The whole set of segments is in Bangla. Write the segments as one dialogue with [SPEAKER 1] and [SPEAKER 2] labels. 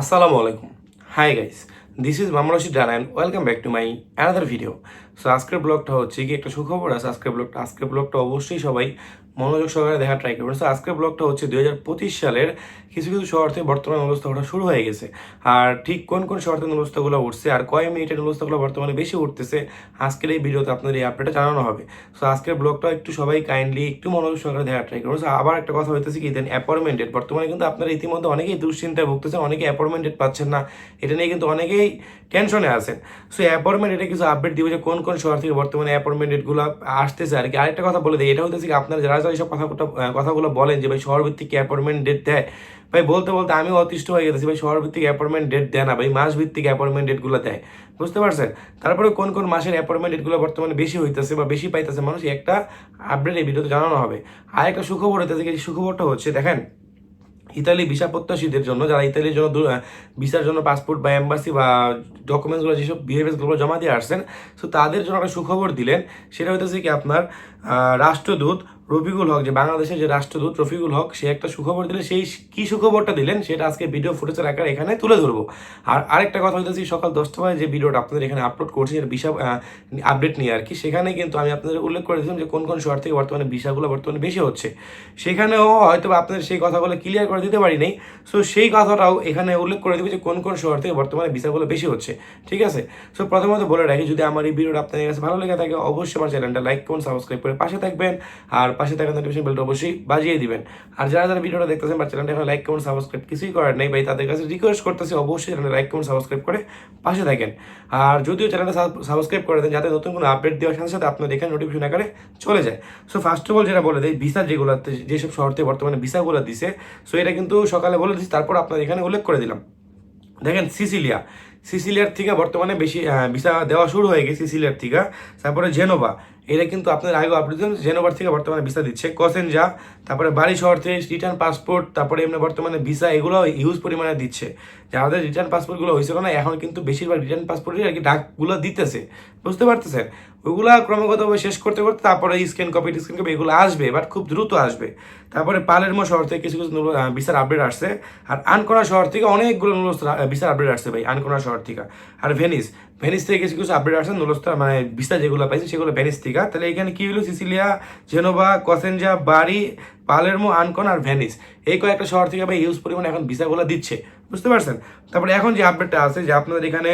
[SPEAKER 1] আসসালামু আলাইকুম। Hi guys this is মামরশি Rana and welcome back to my another video so আজকের ব্লগটা হচ্ছে কি একটা সুখবর আছে। আজকের ব্লগটা আজকের ব্লগটা অবশ্যই সবাই মনোযোগ সহকারে দেখা ট্রাই করবেন। সো আজকের ব্লগটা হচ্ছে দুই হাজার পঁচিশ সালের কিছু কিছু শহর থেকে বর্তমানে অবস্থা ওঠা শুরু হয়ে গেছে। আর ঠিক কোন কোন শহর থেকে অবস্থাগুলো উঠছে আর কয় মিনিটের অবস্থাগুলো বর্তমানে বেশি উঠতেছে, আজকের এই ভিডিওতে আপনাদের এই আপডেটটা জানানো হবে। সো আজকের ব্লগটা একটু সবাই কাইন্ডলি একটু মনোযোগ সহকারে দেখা ট্রাই করবেন সো আবার একটা কথা হইতেছে কি দেন অ্যাপয়েন্টমেন্টেড বর্তমানে কিন্তু আপনারা ইতিমধ্যে অনেকেই দুশ্চিন্তায় ভুগতেছেন, অনেকে অ্যাপয়েন্টমেন্টেড পাচ্ছেন না। এটা নিয়ে কিন্তু অনেকেই টেনশনে আছেন। সো অ্যাপয়েন্টমেন্ট এটা কিছু আপডেট দিবে যে কোন কোন শহর থেকে বর্তমানে অ্যাপয়েন্টমেন্ট ডেটগুলো আসতেছে আর কি। আরেকটা কথা বলে দিই, এটা হতেছে কি, আপনারা যারা যারা এইসব কথা কথাগুলো বলেন যে ভাই শহর ভিত্তিক অ্যাপয়েন্টমেন্ট ডেট দেয় ভাই, বলতে বলতে আমিও অতিষ্ঠ হয়ে গেছি ভাই শহর ভিত্তিক অ্যাপয়েন্টমেন্ট ডেট দেয় না ভাই মাস ভিত্তিক অ্যাপয়েন্টমেন্ট ডেটগুলো দেয়। বুঝতে পারছেন? তারপরে কোন কোন মাসের অ্যাপয়েন্টমেন্ট ডেটগুলো বর্তমানে বেশি হইতেছে বা বেশি পাইতেছে মানুষ একটা আপডেট এই ভিডিওতে জানানো হবে। আর একটা সুখবর হইতেছে কি সুখবরটা হচ্ছে, দেখেন, ইতালি ভিসা প্রত্যাশীদের জন্য, যারা ইতালির জন্য ভিসার জন্য পাসপোর্ট বা এম্বাসি বা ডকুমেন্টসগুলো যেসব বিহেভিয়ার্সগুলো জমা দিয়ে আসছেন সো তাদের জন্য একটা সুখবর দিলেন, সেটা হইতেছে কি আপনার রাষ্ট্রদূত রফিকুল হক, যে বাংলাদেশের যে রাষ্ট্রদূত রফিকুল হক, সে একটা সুখবর দিলেন সেই কি সুখবরটা দিলেন, সেটা আজকে ভিডিও ফুটেজের আকারে এখানে তুলে ধরবো। আর আরেকটা কথা হইতেছে সকাল দশটা বাজে যে ভিডিওটা আপনাদের এখানে আপলোড করছি, এর ভিসা আপডেট নিয়ে আর কি, সেখানে কিন্তু আমি আপনাদের উল্লেখ করে দিলাম যে কোন কোন শহর থেকে বর্তমানে ভিসাগুলো বর্তমানে বেশি হচ্ছে। সেখানেও হয়তো আপনাদের সেই কথাগুলো ক্লিয়ার করে দিতে পারি নাই। সো সেই কথাটাও এখানে উল্লেখ করে দেবে যে কোন কোন শহর থেকে বর্তমানে ভিসাগুলো বেশি হচ্ছে, ঠিক আছে? সো প্রথমত বলে রাখি, যদি আমার এই ভিডিওটা আপনাদের কাছে ভালো লেগে থাকে, অবশ্যই আমার চ্যানেলটা লাইক করুন সাবস্ক্রাইব করে পাশে থাকবেন। আর পাশে থাকা নোটিফিকেশন বেলটা অবশ্যই বাজিয়ে দিবেন। আর যারা যারা ভিডিওটা দেখতেছেন বা চ্যানেলটা এখন লাইক করুন সাবস্ক্রাইব কিছুই করার নেই ভাই, তাদের কাছে রিকোয়েস্ট করতেছি অবশ্যই চ্যানেলটা লাইক করুন সাবস্ক্রাইব করে পাশে থাকেন। আর যদিও চ্যানেলটা সাবস্ক্রাইব করে দেন, যাতে নতুন কোনো আপডেট দেওয়ার সাথে সাথে আপনার এখানে নোটিফিকেশন আকারে চলে যায়। সো ফার্স্ট অফ অল যেটা বলে দেয় ভিসা যেগুলোতে, যেসব শহর থেকে বর্তমানে ভিসাগুলো দিছে সো এটা কিন্তু সকালে বলে দিচ্ছি তারপর আপনার এখানে উল্লেখ করে দিলাম। দেখেন, সিসিলিয়া। সিসিলিয়ার থেকে বর্তমানে বেশি ভিসা দেওয়া শুরু হয়ে গেছে, সিসিলিয়ার থেকে। তারপরে জেনোভা। এটা কিন্তু আপনার আগে আপডেট জেনোভার থেকে বর্তমানে ভিসা দিচ্ছে। কসেনজা তারপরে বাড়ি শহর থেকে রিটার্ন পাসপোর্ট তারপরে এমনি বর্তমানে ভিসা এগুলো হিউজ পরিমাণে দিচ্ছে। যাদের রিটার্ন পাসপোর্টগুলো হয়েছে না, এখন কিন্তু বেশিরভাগ রিটার্ন পাসপোর্টের আর কি ডাকগুলো দিতেছে। বুঝতে পারতেছেন? ওইগুলা ক্রমাগতভাবে শেষ করতে করতে তারপরে স্ক্যান কপি স্ক্যান কপি এগুলো আসবে বাট খুব দ্রুত আসবে। তারপরে পালেরমো শহর থেকে কিছু কিছু ভিসার আপডেট আসছে। আর আনকোনা শহর থেকে অনেকগুলো ভিসার আপডেট আসছে ভাই আনকোনা শহর থেকে। আর ভেনিস ভেনিস থেকে কিছু কিছু আপডেট আসছে নুলস্তা মানে ভিসা যেগুলো পাইছে, সেগুলো ভেনিস থেকে। তাহলে এখানে কী হলো? সিসিলিয়া, জেনোভা, কসেনজা বাড়ি পালেরমো, আনকন আর ভেনিস এই কয়েকটা শহর থেকে ভাই ইউজ পরিমাণে এখন ভিসাগুলো দিচ্ছে। বুঝতে পারছেন? তারপরে এখন যে আপডেটটা আছে, যে আপনাদের এখানে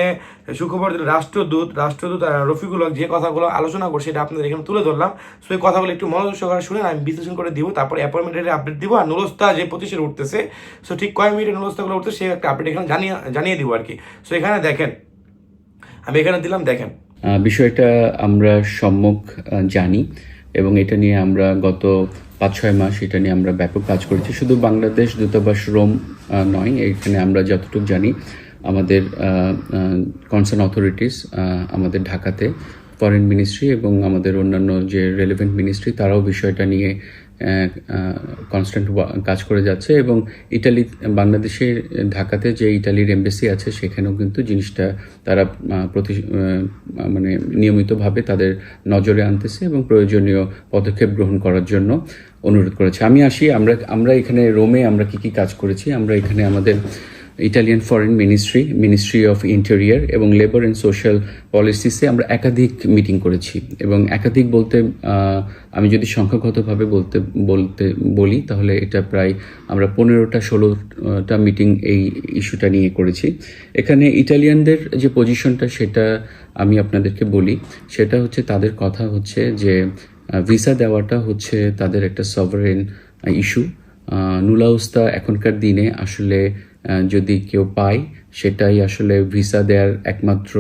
[SPEAKER 1] সুখবর দিল রাষ্ট্রদূত রাষ্ট্রদূত আর রফিকুল যে কথাগুলো আলোচনা করছে, সেটা আপনাদের এখানে তুলে ধরলাম। সো এই কথাগুলো একটু মনোযোগ সহকারে শুনে আমি বিশ্লেষণ করে দিব, তারপর অ্যাপয়েন্টমেন্টের আপডেট দিব। আর নুলস্তা যে প্রতিষ্ঠান উঠতেছে, সো ঠিক কয় মিনিটের নুলস্তাগুলো উঠতেছে সেই একটা আপডেট এখানে জানিয়ে জানিয়ে দিব আর কি। সো এখানে দেখেন আমি এখানে দিলাম, দেখেন।
[SPEAKER 2] বিষয়টা আমরা সম্মুখ জানি এবং এটা নিয়ে আমরা গত পাঁচ ছয় মাস এটা নিয়ে আমরা ব্যাপক কাজ করেছি। শুধু বাংলাদেশ দূতাবাস রোম নয়, এখানে আমরা যতটুকু জানি আমাদের কনসার্ন অথরিটিস আমাদের ঢাকাতে ফরেন মিনিস্ট্রি এবং আমাদের অন্যান্য যে রেলেভেন্ট মিনিস্ট্রি তারাও বিষয়টা নিয়ে কনস্ট্যান্ট কাজ করে যাচ্ছে এবং ইটালি বাংলাদেশের ঢাকাতে যে ইটালির এমবেসি আছে সেখানেও কিন্তু জিনিসটা তারা প্রতি মানে নিয়মিতভাবে তাদের নজরে আনতেছে এবং প্রয়োজনীয় পদক্ষেপ গ্রহণ করার জন্য অনুরোধ করেছে। আমি আসি, আমরা আমরা এখানে রোমে আমরা কি কি কাজ করেছি, আমরা এখানে আমাদের Italian foreign ministry ministry of interior এবং লেবার অ্যান্ড সোশ্যাল পলিসিসে আমরা একাধিক মিটিং করেছি। এবং একাধিক বলতে আমি যদি সংখ্যাগতভাবে বলতে বলতে বলি, তাহলে এটা প্রায় আমরা পনেরোটা, ষোলোটা মিটিং এই ইস্যুটা নিয়ে করেছি। এখানে ইটালিয়ানদের যে পজিশনটা সেটা আমি আপনাদেরকে বলি। সেটা হচ্ছে, তাদের কথা হচ্ছে যে ভিসা দেওয়াটা হচ্ছে তাদের একটা সভারেন ইস্যু নুলাউস্তা এখনকার দিনে আসলে যদি কেউ পায়, সেটাই আসলে ভিসা দেওয়ার একমাত্র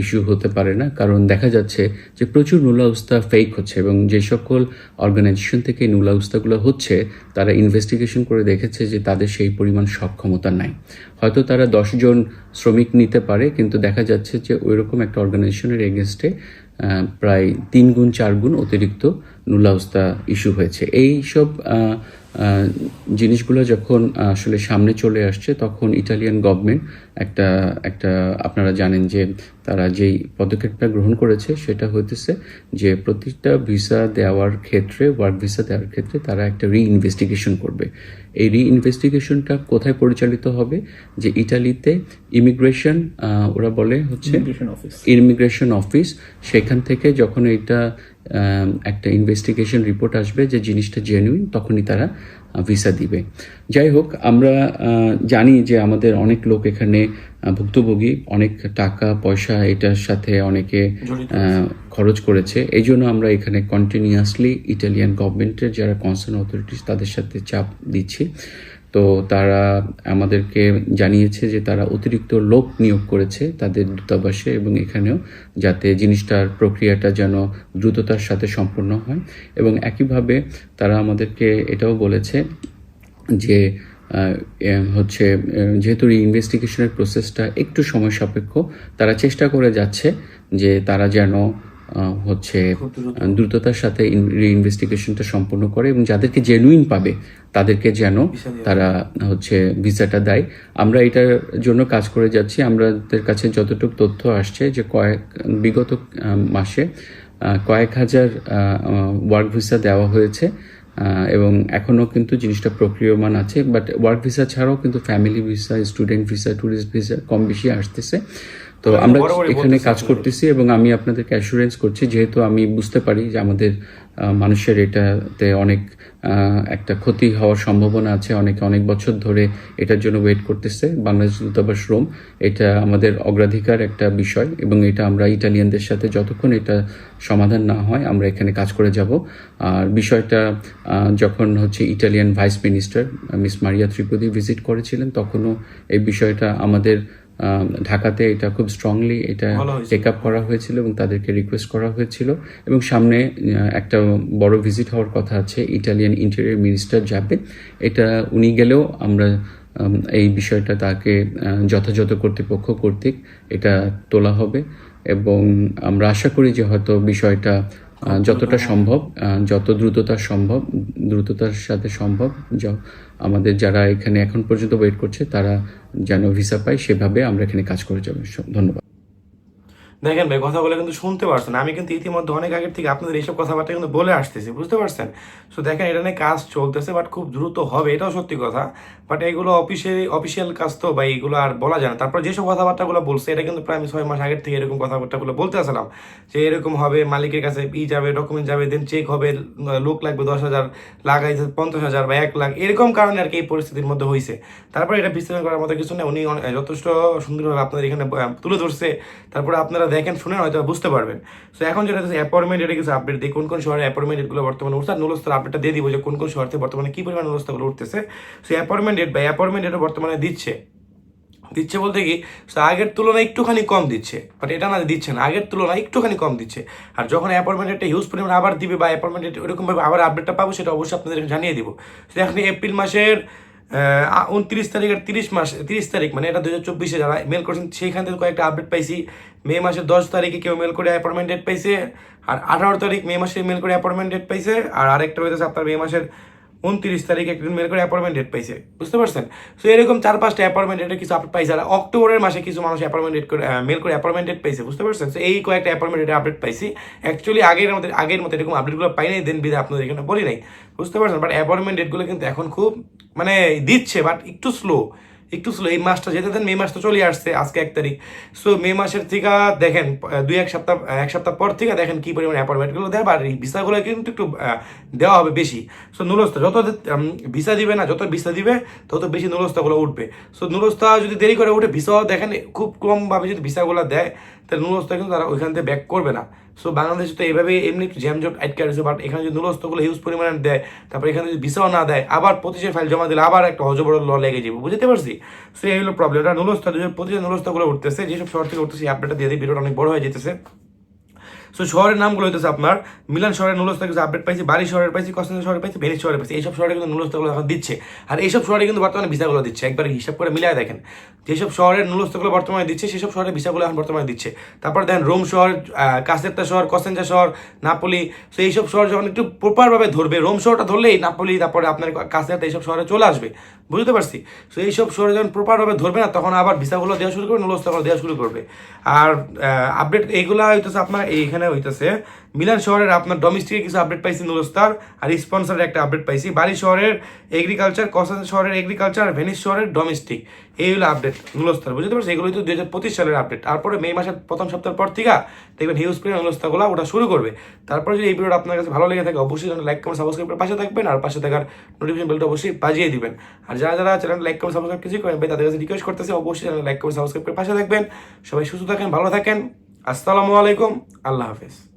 [SPEAKER 2] ইস্যু হতে পারে না। কারণ দেখা যাচ্ছে যে প্রচুর নুলাউস্তা ফেক হচ্ছে এবং যে সকল অর্গানাইজেশন থেকে নুলাউস্তাগুলো হচ্ছে, তারা ইনভেস্টিগেশন করে দেখেছে যে তাদের সেই পরিমাণ সক্ষমতা নাই। হয়তো তারা দশজন শ্রমিক নিতে পারে, কিন্তু দেখা যাচ্ছে যে ওইরকম একটা অর্গানাইজেশনের এগেনস্টে প্রায় তিন গুণ, চার গুণ অতিরিক্ত নুলাউস্তা ইস্যু হয়েছে। এই সব জিনিসগুলো যখন আসলে সামনে চলে আসছে তখন ইটালিয়ান গভর্নমেন্ট একটা একটা আপনারা জানেন যে তারা যেই পদক্ষেপটা গ্রহণ করেছে সেটা হইতেছে যে প্রতিটা ভিসা দেওয়ার ক্ষেত্রে ওয়ার্ক ভিসা দেওয়ার ক্ষেত্রে তারা একটা রিইনভেস্টিগেশন করবে। এই রিইনভেস্টিগেশনটা কোথায় পরিচালিত হবে? যে ইটালিতে ইমিগ্রেশন ওরা বলে হচ্ছে ইমিগ্রেশন অফিস সেখান থেকে যখন এটা একটা ইনভেস্টিগেশন রিপোর্ট আসবে যে জিনিসটা জেনুইন তখনই তারা ভিসা দিবে। যাই হোক আমরা জানি যে আমাদের অনেক লোক এখানে ভুক্তভোগী অনেক টাকা পয়সা এটার সাথে অনেকে খরচ করেছে। এই জন্য আমরা এখানে কন্টিনিউয়াসলি ইটালিয়ান গভর্নমেন্টের যারা কনসার্ন অথরিটিস তাদের সাথে চাপ দিচ্ছি। তো তারা আমাদেরকে জানিয়েছে যে তারা অতিরিক্ত লোক নিয়োগ করেছে তাদের দূতাবাসে এবং এখানেও যাতে জিনিসটার প্রক্রিয়াটা যেন দ্রুততার সাথে সম্পন্ন হয়। এবং একইভাবে তারা আমাদেরকে এটাও বলেছে যে হচ্ছে যেহেতু ইনভেস্টিগেশনের প্রসেসটা একটু সময় সাপেক্ষ, তারা চেষ্টা করে যাচ্ছে যে তারা যেন হচ্ছে দ্রুততার সাথে ইনভেস্টিগেশনটা সম্পন্ন করে এবং যাদেরকে জেনুইন পাবে তাদেরকে যেন তারা হচ্ছে ভিসাটা দেয়। আমরা এটার জন্য কাজ করে যাচ্ছি। আমাদের কাছে যতটুকু তথ্য আসছে যে কয়েক বিগত মাসে কয়েক হাজার ওয়ার্ক ভিসা দেওয়া হয়েছে এবং এখনও কিন্তু জিনিসটা প্রক্রিয়মান আছে বাট ওয়ার্ক ভিসা ছাড়াও কিন্তু family visa student visa tourist visa কম বেশি আসতেছে। তো আমরা এখানে কাজ করতেছি এবং আমি আপনাদেরকে অ্যাসুরেন্স করছি যেহেতু আমি বুঝতে পারি যে আমাদের মানুষের এটাতে অনেক একটা ক্ষতি হওয়ার সম্ভাবনা আছে। অনেকে অনেক বছর ধরে এটার জন্য ওয়েট করতেছে। বাংলাদেশ দূতাবাস রোম এটা আমাদের অগ্রাধিকার একটা বিষয় এবং এটা আমরা ইটালিয়ানদের সাথে যতক্ষণ এটা সমাধান না হয় আমরা এখানে কাজ করে যাব। আর বিষয়টা যখন হচ্ছে Italian vice minister miss Maria Tripodi visit করেছিলেন তখনও এই বিষয়টা আমাদের ঢাকাতে এটা খুব স্ট্রংলি এটা। টেক আপ করা হয়েছিল এবং তাদেরকে রিকোয়েস্ট করা হয়েছিল। এবং সামনে একটা বড় ভিজিট হওয়ার কথা আছে ইটালিয়ান ইন্টেরিয়র মিনিস্টার যাবে এটা উনি গেলেও আমরা এই বিষয়টা তাকে যথাযথ কর্তৃপক্ষ কর্তৃক এটা তোলা হবে। এবং আমরা আশা করি যে হয়তো বিষয়টা যতটা সম্ভব যত দ্রুততা সম্ভব, দ্রুততার সাথে সম্ভব আমাদের যারা এখানে এখন পর্যন্ত ওয়েট করছে, তারা যেন ভিসা পায়, সেভাবে আমরা এখানে কাজ করে যাব। ধন্যবাদ।
[SPEAKER 1] দেখেন ভাই, কথাগুলো কিন্তু শুনতে পারছেন। আমি কিন্তু ইতিমধ্যে অনেক আগের থেকে আপনাদের এইসব কথাবার্তা কিন্তু বলে আসতেছি, বুঝতে পারছেন? সো দেখেন, এটা নিয়ে কাজ চলতেছে বাট খুব দ্রুত হবে, এটাও সত্যি কথা। বাট এগুলো অফিসিয়াল অফিসিয়াল কাজ তো, বা এইগুলো আর বলা যায় না। তারপর যেসব কথাবার্তাগুলো বলছে, এটা কিন্তু প্রায় আমি ছয় মাস আগের থেকে এরকম কথাবার্তাগুলো বলতে আসলাম, যে এরকম হবে, মালিকের কাছে ই যাবে ডকুমেন্ট যাবে দেন চেক হবে, লোক লাগবে দশ হাজার, লাগাইছে পঞ্চাশ হাজার বা এক লাখ, এরকম কারণে আর কি এই পরিস্থিতির মধ্যে হয়েছে তারপরে এটা বিশ্লেষণ করার মতো কিছু নেই, উনি যথেষ্ট সুন্দরভাবে আপনাদের এখানে তুলে ধরছে। তারপরে আপনারা দেখেন শুনেন হয়তো বুঝতে পারবেন। সো এখন যেটা হচ্ছে অ্যাপয়েন্টমেন্ট এটা কিছু আপডেট দিই কোন কোন শহরে অ্যাপয়েন্টমেন্ট ডেটগুলো বর্তমানে উঠছে, আর নুলস্তর আপডেটটা দিয়ে দিব যে কোন কোন শহর থেকে বর্তমানে কি পরিমাণ নুলস্তাগুলো উঠতেছে। সো অ্যাপয়েন্টমেন্ট ডেট বা অ্যাপয়েন্টমেন্ট ডেটও বর্তমানে দিচ্ছে। দিচ্ছে বলতে কি আগের তুলনায় একটুখানি কম দিচ্ছে। বাট এটা না দিচ্ছে না, আগের তুলনায় একটুখানি কম দিচ্ছে। আর যখন অ্যাপয়েন্টমেন্ট একটা হিউজ পরিমাণ আবার দিবে বা অ্যাপয়েন্টমেন্ট ওরকমভাবে আবার আপডেটটা পাবো, সেটা অবশ্যই আপনাদের জানিয়ে দিব। এখন এপ্রিল মাসের উনত্রিশ তারিখের তিরিশ মাস, তিরিশ তারিখ মানে এটা দু হাজার চব্বিশে যারা মেল করছেন, সেইখান থেকে কয়েকটা আপডেট পাইছি। মে মাসের দশ তারিখে কেউ মেল করে অ্যাপয়েন্টমেন্ট ডেট পাইছে, আর আঠারো তারিখ মে মাসে মেল করে অ্যাপয়েন্টমেন্ট ডেট পাইছে, আর আরেকটা হয়েছে আপনার মে মাসের উনত্রিশ তারিখ একদিন মেল করে অ্যাপয়েন্টমেন্ট ডেট পাইছে, বুঝতে পারছেন? সো এরকম চার পাঁচটা অ্যাপয়েন্টমেন্ট ডেটের কিছু আপডেট পাইছে। আর অক্টোবরের মাসে কিছু মানুষ অ্যাপয়েন্টমেন্ট ডেট করে মেল করে অ্যাপয়েন্টমেন্ট ডেট পাইছে, বুঝতে পারছেন? সো এই কয়েকটা অ্যাপয়েন্টমেন্ট ডেটের আপডেট পাইছি। অ্যাকচুয়ালি আগের মতো আগের মতো এরকম আপডেটগুলো পাই নাই দেন বিধে আপনাদের এখানে বলি নাই, বুঝতে পারছেন? বাট অ্যাপয়েন্টমেন্ট ডেটগুলো কিন্তু এখন খুব মানে দিচ্ছে বাট একটু স্লো একটু স্লো এই মাসটা যেতে দেন, মে মাস তো চলে আসছে, আজকে এক তারিখ। সো মে মাসের থেকে দেখেন, দুই, এক সপ্তাহ এক সপ্তাহ পর থেকে দেখেন কী পরিমাণ অ্যাপয়েন্টমেন্টগুলো দেয় আর এই ভিসাগুলো কিন্তু একটু দেওয়া হবে বেশি। সো নুলস্তা যত ভিসা দিবে না, যত ভিসা দিবে, তত বেশি নুলস্তাগুলো উঠবে। সো নুলস্তা যদি দেরি করে উঠে ভিসাও দেখেন, খুব কমভাবে যদি ভিসাগুলো দেয়, তাহলে নুলস্তা কিন্তু তারা ওইখান থেকে ব্যাক করবে না। সো বাংলাদেশে তো এইভাবে এমনি একটু জ্যামজট আটকে রয়েছে বাট এখানে যদি নুলস্তগুলো হিউজ পরিমাণে দেয়, তারপর এখানে যদি ভিসাও না দেয়, আবার পঁচিশে ফাইল জমা দিলে আবার একটা হজবড় ল লেগে যাবে, বুঝতে পারছি? সো এই হলো প্রবলেম এটা নুলস্তা পঁচিশে নুলস্তাগুলো উঠতেছে, যেসব শহর থেকে উঠতেছে আপডেটটা দিয়ে দিই, ভিডিওটা অনেক বড় হয়ে যেতেছে। সো শহরের নামগুলো হইতেছে আপনার, মিলান শহরের নুলস্তা কিছু আপডেট পাইছি, বাড়ি শহরের পাইছি কস্টেন্স শহরের পাইছি ভেনিস শহরের পাইছি, এইসব শহরে কিন্তু নুলস্তাগুলো এখন দিচ্ছে। আর এইসব শহরে কিন্তু বর্তমানে ভিসাগুলো দিচ্ছে, একবার হিসাব করে মিলিয়ে দেখেন। যেসব শহরের নুলস্তাগুলো বর্তমানে দিচ্ছে, সেসব শহরের ভিসাগুলো এখন বর্তমানে দিচ্ছে। তারপর দেখেন রোম শহর কাসেত্তা শহর কসেঞ্জা শহর, নাপোলি। তো এইসব শহর যখন একটু প্রপারভাবে ধরবে, রোম শহরটা ধরলেই নাপোলি, তারপরে আপনার কাসেত্তা এইসব শহরে চলে আসবে। বুঝতে পারছি? তো এইসব শহরে যখন প্রপারভাবে ধরবে না, তখন আবার ভিসাগুলো দেওয়া শুরু করবে নুলস্তাগুলো দেওয়া শুরু করবে। আর আপডেট এইগুলা হইতেছে আপনার, এইখানে হইতেছে, মিলান শহরের আপনার ডোমেস্টিকে কিছু আপডেট পাইছি নুলস্তার আর স্পন্সারের একটা আপডেট পাইছি। বাড়ি শহরের এগ্রিকালচার কসান শহরের এগ্রিকালচার ভেনিস শহরের ডোমেস্টিক এই হলো আপডেট নুলস্তার বুঝতে পারছি এগুলো তো দুই হাজার পঁচিশ সালের আপডেট তারপরে মে মাসের প্রথম সপ্তাহের পর থেকে দেখবেন হিউজ প্রিয় নুলস্তাগুলো ওটা শুরু করবে। তারপরে যদি এই ভিডিওটা আপনার কাছে ভালো লেগে থাকে, অবশ্যই যেন লাইক কমেন্ট সাবস্ক্রাইব করে পাশে থাকবেন আর পাশে থাকার নোটিফিকেশন বেলটা অবশ্যই বাজিয়ে দিবেন। আর যারা যারা চ্যানেল লাইক কমেন্ট সাবস্ক্রাইব কিছুই করেন ভাই তাদের কাছে রিকোয়েস্ট করতেছে, অবশ্যই চ্যানেল লাইক কমেন্ট সাবস্ক্রাইব করে পাশে থাকবেন। সবাই সুস্থ থাকেন, ভালো থাকেন। আসসালামু আলাইকুম, আল্লাহ হাফেজ।